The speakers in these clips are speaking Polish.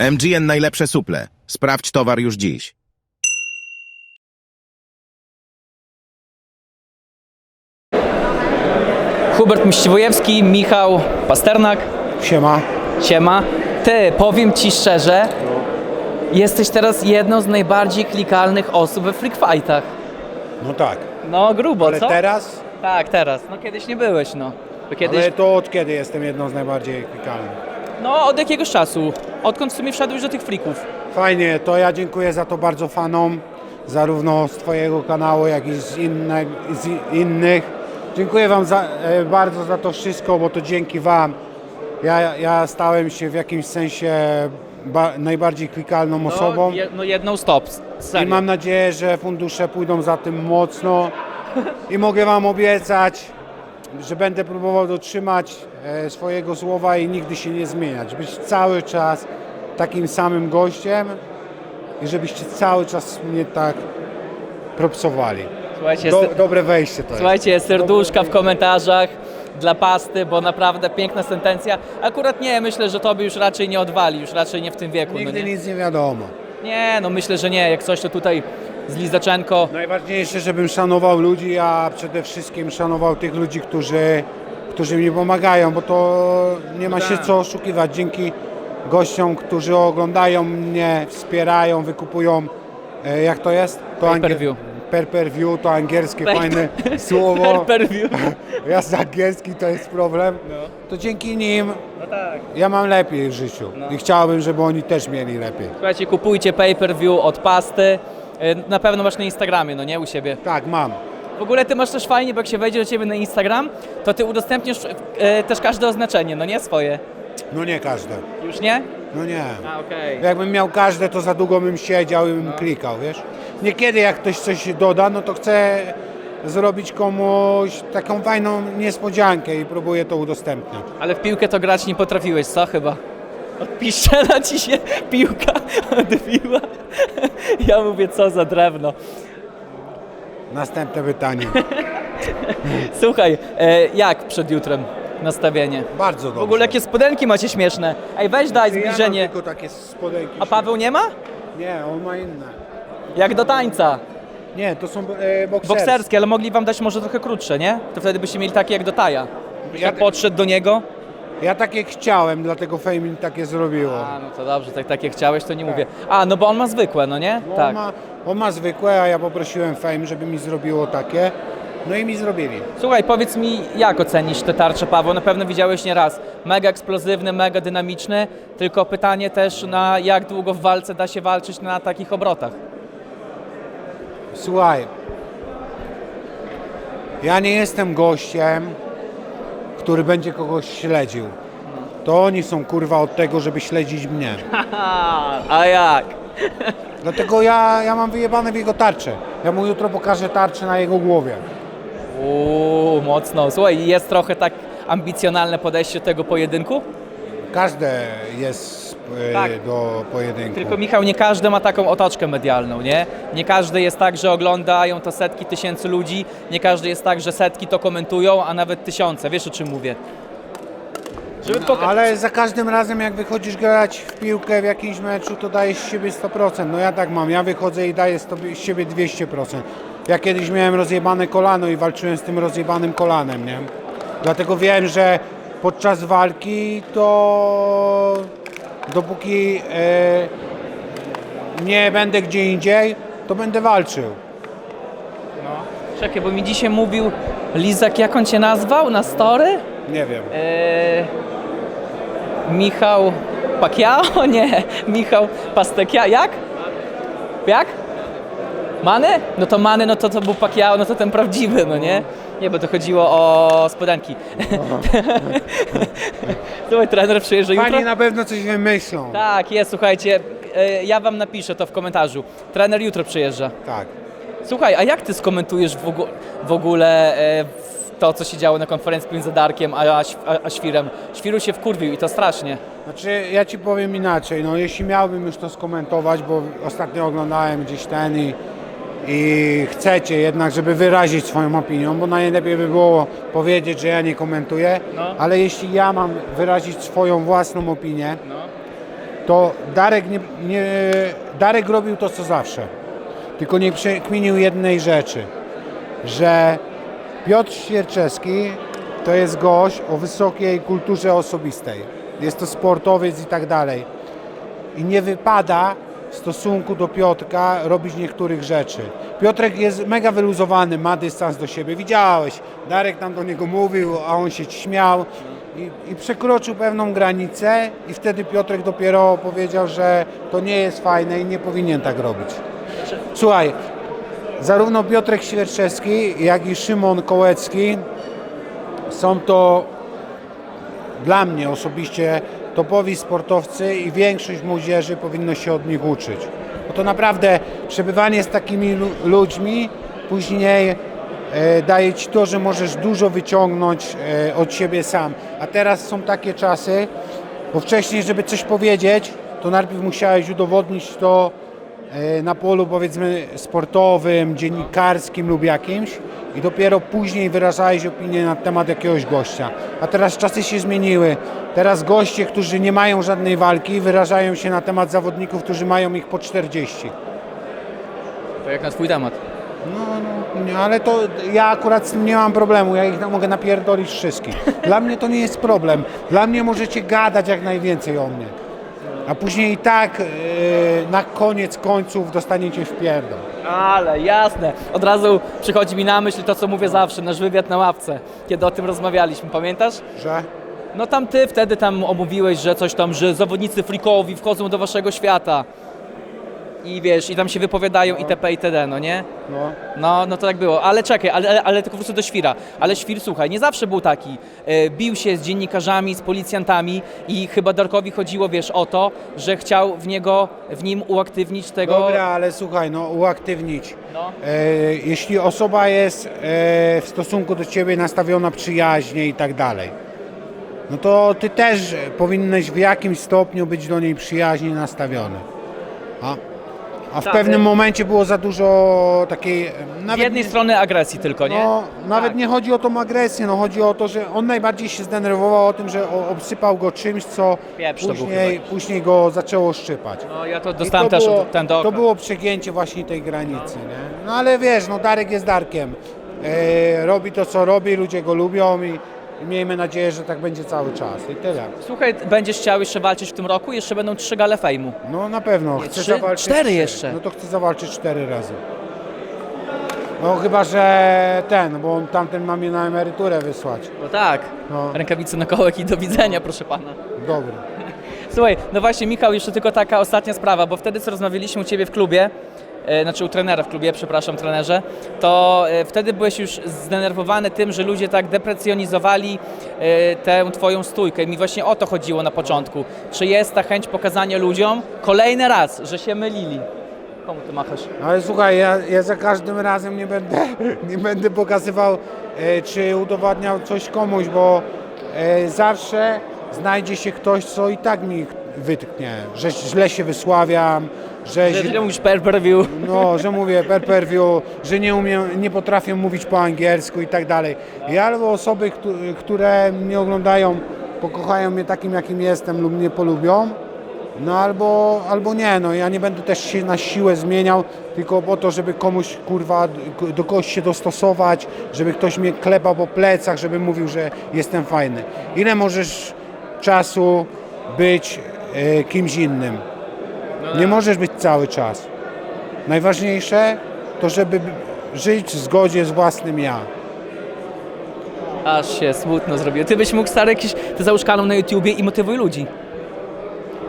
MGN najlepsze suple. Sprawdź towar już dziś. Hubert Miściwojewski, Michał Pasternak, Siema. Siema. Ty, powiem Ci szczerze, jesteś teraz jedną z najbardziej klikalnych osób we Freak Fightach. No tak. No grubo, Ale co? teraz? Tak, teraz. No kiedyś nie byłeś, no. Bo kiedyś... Ale to od kiedy jestem jedną z najbardziej klikalnych? No, od jakiegoś czasu. Odkąd w sumie wszedłeś do tych freaków. Fajnie, to ja dziękuję za to bardzo fanom, zarówno z Twojego kanału, jak i z, inne, z innych. Dziękuję Wam za, e, bardzo za to wszystko, bo to dzięki Wam ja, ja stałem się w jakimś sensie ba, najbardziej klikalną osobą. No, je, no jedną stop. I Serio. mam nadzieję, że fundusze pójdą za tym mocno i mogę Wam obiecać, że będę próbował dotrzymać e, swojego słowa i nigdy się nie zmieniać. Być cały czas takim samym gościem i żebyście cały czas mnie tak propsowali. Słuchajcie, Do, jest, dobre wejście to jest. słuchajcie, serduszka w komentarzach dla pasty, bo naprawdę piękna sentencja. Akurat nie, myślę, że tobie już raczej nie odwali, już raczej nie w tym wieku. No Nigdy nie? nic nie wiadomo. nie, no myślę, że nie. Jak coś, to tutaj z Lizaczenko. Najważniejsze, żebym szanował ludzi, a przede wszystkim szanował tych ludzi, którzy, którzy mi pomagają, bo to nie ma się co oszukiwać. Dzięki gościom, którzy oglądają mnie, wspierają, wykupują, e, jak to jest? To Pay per angiel- view. Per per view to angielskie Pay- fajne słowo. Per, per view. Ja z angielski to jest problem. To dzięki nim No tak. ja mam lepiej w życiu i chciałbym, żeby oni też mieli lepiej. Słuchajcie, kupujcie pay-per-view od pasty. E, Na pewno masz na Instagramie, no nie? U siebie. Tak, mam. W ogóle ty masz też fajnie, bo jak się wejdzie do ciebie na Instagram, to ty udostępniasz e, też każde oznaczenie, no nie? Swoje. No nie każde. Już nie? No nie. A, okej. Jakbym miał każde, to za długo bym siedział i bym No. klikał, wiesz? Niekiedy jak ktoś coś doda, no to chcę zrobić komuś taką fajną niespodziankę i próbuję to udostępniać. Ale w piłkę to grać nie potrafiłeś, co chyba? Piszczela ci się piłka odbiła. Ja mówię, co za drewno. Następne pytanie. Słuchaj, e, jak przed jutrem nastawienie? Bardzo dobrze. W ogóle jakie spodenki macie śmieszne. Ej, weź daj Ja mam zbliżenie. tylko takie spodenki. A Paweł nie ma? Nie, on ma inne. Jak do tańca. Nie, to są e, bokserskie. Bokserskie, ale mogli wam dać może trochę krótsze, nie? To wtedy byście mieli takie jak do Taja. Ja podszedł do niego. Ja takie chciałem, dlatego Fame mi takie zrobiło. A, no to dobrze, tak, takie chciałeś, to nie mówię. A, no bo on ma zwykłe, no nie? Bo Tak. on, ma, on ma zwykłe, a ja poprosiłem Fame, żeby mi zrobiło takie. No i mi zrobili. Słuchaj, powiedz mi, jak ocenisz te tarcze, Paweł? Na pewno widziałeś nie raz. Mega eksplozywny, mega dynamiczny, tylko pytanie też na jak długo w walce da się walczyć na takich obrotach. Słuchaj, ja nie jestem gościem, który będzie kogoś śledził. To oni są kurwa od tego, żeby śledzić mnie. A jak? Dlatego ja, ja mam wyjebane w jego tarczę. Ja mu jutro pokażę tarczę na jego głowie. Uuu, mocno. Słuchaj, jest trochę tak ambicjonalne podejście do tego pojedynku? Każde jest e, Tak. do pojedynku. Tylko Michał, nie każdy ma taką otoczkę medialną, nie? Nie każdy jest tak, że oglądają to setki tysięcy ludzi, nie każdy jest tak, że setki to komentują, a nawet tysiące. Wiesz o czym mówię? Żeby poka- Ale za każdym razem jak wychodzisz grać w piłkę w jakimś meczu, to dajesz z siebie 100%. No ja tak mam, ja wychodzę i daję z tobie- z siebie 200%. Ja kiedyś miałem rozjebane kolano i walczyłem z tym rozjebanym kolanem, nie? Dlatego wiem, że podczas walki to dopóki e, nie będę gdzie indziej, to będę walczył. Czekaj, bo mi dzisiaj mówił Lizak, jak on cię nazwał na story? Nie wiem. Eee, Michał Pacquiao? Nie, Michał Pastekia. Jak? Jak? Many? No to Many, no to to był Pacquiao, no to ten prawdziwy, no nie? Nie, bo to chodziło o spodenki. Słuchaj, trener przyjeżdża jutro? Pani na pewno coś wymyślą. Tak, jest, słuchajcie, e, ja wam napiszę to w komentarzu. Trener jutro przyjeżdża. Tak. Słuchaj, a jak ty skomentujesz w, ogó- w ogóle e, w to, co się działo na konferencji między Darkiem a, a, a Świrem? Świru się wkurwił i to strasznie. Znaczy, ja ci powiem inaczej, no jeśli miałbym już to skomentować, bo ostatnio oglądałem gdzieś ten i, i chcecie jednak, żeby wyrazić swoją opinię, bo najlepiej by było powiedzieć, że ja nie komentuję, No. ale jeśli ja mam wyrazić swoją własną opinię, to Darek, nie, nie, Darek robił to co zawsze. Tylko nie przekminił jednej rzeczy, że Piotr Świerczewski to jest gość o wysokiej kulturze osobistej. Jest to sportowiec i tak dalej. I nie wypada stosunku do Piotrka robić niektórych rzeczy. Piotrek jest mega wyluzowany, ma dystans do siebie. Widziałeś, Darek tam do niego mówił, a on się śmiał i, i przekroczył pewną granicę i wtedy Piotrek dopiero powiedział, że to nie jest fajne i nie powinien tak robić. Słuchaj, zarówno Piotrek Świerczewski, jak i Szymon Kołecki są to dla mnie osobiście topowi sportowcy i większość młodzieży powinno się od nich uczyć. Bo to naprawdę przebywanie z takimi lu- ludźmi później e, daje Ci to, że możesz dużo wyciągnąć e, od siebie sam. A teraz są takie czasy, bo wcześniej, żeby coś powiedzieć, to najpierw musiałeś udowodnić to na polu powiedzmy sportowym, dziennikarskim lub jakimś i dopiero później wyrażałeś opinię na temat jakiegoś gościa. A teraz czasy się zmieniły. Teraz goście, którzy nie mają żadnej walki, wyrażają się na temat zawodników, którzy mają ich po 40. To jak na twój temat. No, no, nie, ale to ja akurat z tym nie mam problemu, ja ich mogę napierdolić wszystkich. Dla mnie to nie jest problem. Dla mnie możecie gadać jak najwięcej o mnie. A później i tak e, na koniec końców dostaniecie w pierdol. Ale jasne. Od razu przychodzi mi na myśl to, co mówię zawsze, nasz wywiad na ławce, kiedy o tym rozmawialiśmy. Pamiętasz? Że? No tam ty wtedy tam omówiłeś, że coś tam, że zawodnicy freakowi wchodzą do waszego świata. I wiesz, i tam się wypowiadają itp. itd., no nie? No. No, no to tak było. Ale czekaj, ale, ale, ale tylko wrócę do Świra. Ale Świr, słuchaj, nie zawsze był taki. E, bił się z dziennikarzami, z policjantami i chyba Darkowi chodziło, wiesz, o to, że chciał w niego, w nim uaktywnić tego... Dobra, ale słuchaj, no uaktywnić. No. E, jeśli osoba jest e, w stosunku do ciebie nastawiona przyjaźnie i tak dalej, no to ty też powinieneś w jakimś stopniu być do niej przyjaźnie nastawiony. A, a w Tak, pewnym momencie było za dużo takiej... e, Z Nawet jednej strony agresji tylko, nie? no, nawet Tak. nie chodzi o tą agresję, no chodzi o to, że on najbardziej się zdenerwował o tym, że obsypał go czymś, co Pieprz później, później go zaczęło szczypać. No ja to dostałem to też było, ten do. To było przegięcie właśnie tej granicy, nie? No ale wiesz, no Darek jest Darkiem. E, robi to, co robi, ludzie go lubią i, i miejmy nadzieję, że tak będzie cały czas. I tyle. Słuchaj, będziesz chciał jeszcze walczyć w tym roku? Jeszcze będą trzy gale fejmu. No na pewno. Chcę trzy? zawalczyć Cztery jeszcze. No to chcę zawalczyć cztery razy. No chyba, że ten, bo on tamten ma mnie na emeryturę wysłać. No tak. No. Rękawice na kołek i do widzenia, proszę pana. Dobry. Słuchaj, no właśnie Michał, jeszcze tylko taka ostatnia sprawa, bo wtedy co rozmawialiśmy u Ciebie w klubie, znaczy u trenera w klubie, przepraszam trenerze, to e, wtedy byłeś już zdenerwowany tym, że ludzie tak deprecjonizowali e, tę Twoją stójkę. I mi właśnie o to chodziło na początku. Czy jest ta chęć pokazania ludziom kolejny raz, że się mylili? Komu Ty machasz? Ale słuchaj, ja, ja za każdym razem nie będę, nie będę pokazywał e, czy udowadniał coś komuś, bo e, zawsze znajdzie się ktoś, co i tak mi wytknie, że źle się wysławiam, że, Że źle- mówisz per per view. no, że mówię per per view, że nie umiem, nie potrafię mówić po angielsku i tak dalej. I albo osoby, któ- które mnie oglądają, pokochają mnie takim, jakim jestem lub mnie polubią, no albo, albo nie, no ja nie będę też się na siłę zmieniał, tylko po to, żeby komuś, kurwa, do kogoś się dostosować, żeby ktoś mnie klepał po plecach, żeby mówił, że jestem fajny. Ile możesz czasu być e, kimś innym? Nie możesz być cały czas. Najważniejsze to, żeby żyć w zgodzie z własnym ja. Aż się smutno zrobiło. Ty byś mógł stary jakiś, ty załóż kanał na YouTubie i motywuj ludzi.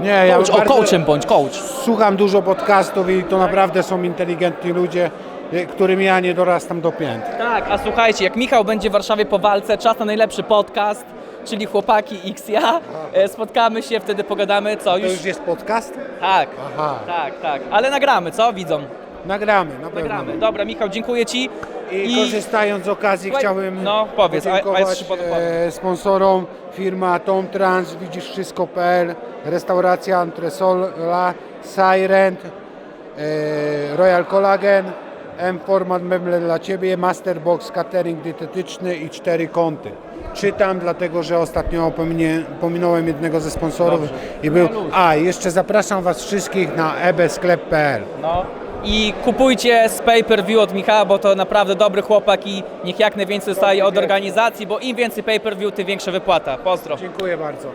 Nie, ja Coach, o, bardzo- coachem bądź, coach. Słucham dużo podcastów i to naprawdę są inteligentni ludzie, y, którym ja nie dorastam do pięt. Tak, a słuchajcie, jak Michał będzie w Warszawie po walce, czas na najlepszy podcast, czyli Chłopaki XJa. E, Spotkamy się, wtedy pogadamy, co To już... już jest podcast? Tak, Aha. tak, tak. Ale nagramy, co? Widzą. Nagramy, na pewno. Nagramy. Dobra, Michał, dziękuję Ci. I, korzystając z okazji Słuchaj, chciałbym no, powiedz, a- a podziękować e, sponsorom firmy Atom Trans, widzisz wszystko.pl, restauracja Antresola, Sirent, e, Royal Collagen, M-Format meble dla Ciebie, Masterbox catering dietetyczny i cztery kąty. czytam, dlatego że ostatnio pominie, pominąłem jednego ze sponsorów i był. A, jeszcze zapraszam Was wszystkich na ebesklep.pl. No. I kupujcie z pay-per-view od Michała, bo to naprawdę dobry chłopak i niech jak najwięcej dostaje od organizacji, bo im więcej pay-per-view, tym większa wypłata. Pozdro. Dziękuję bardzo.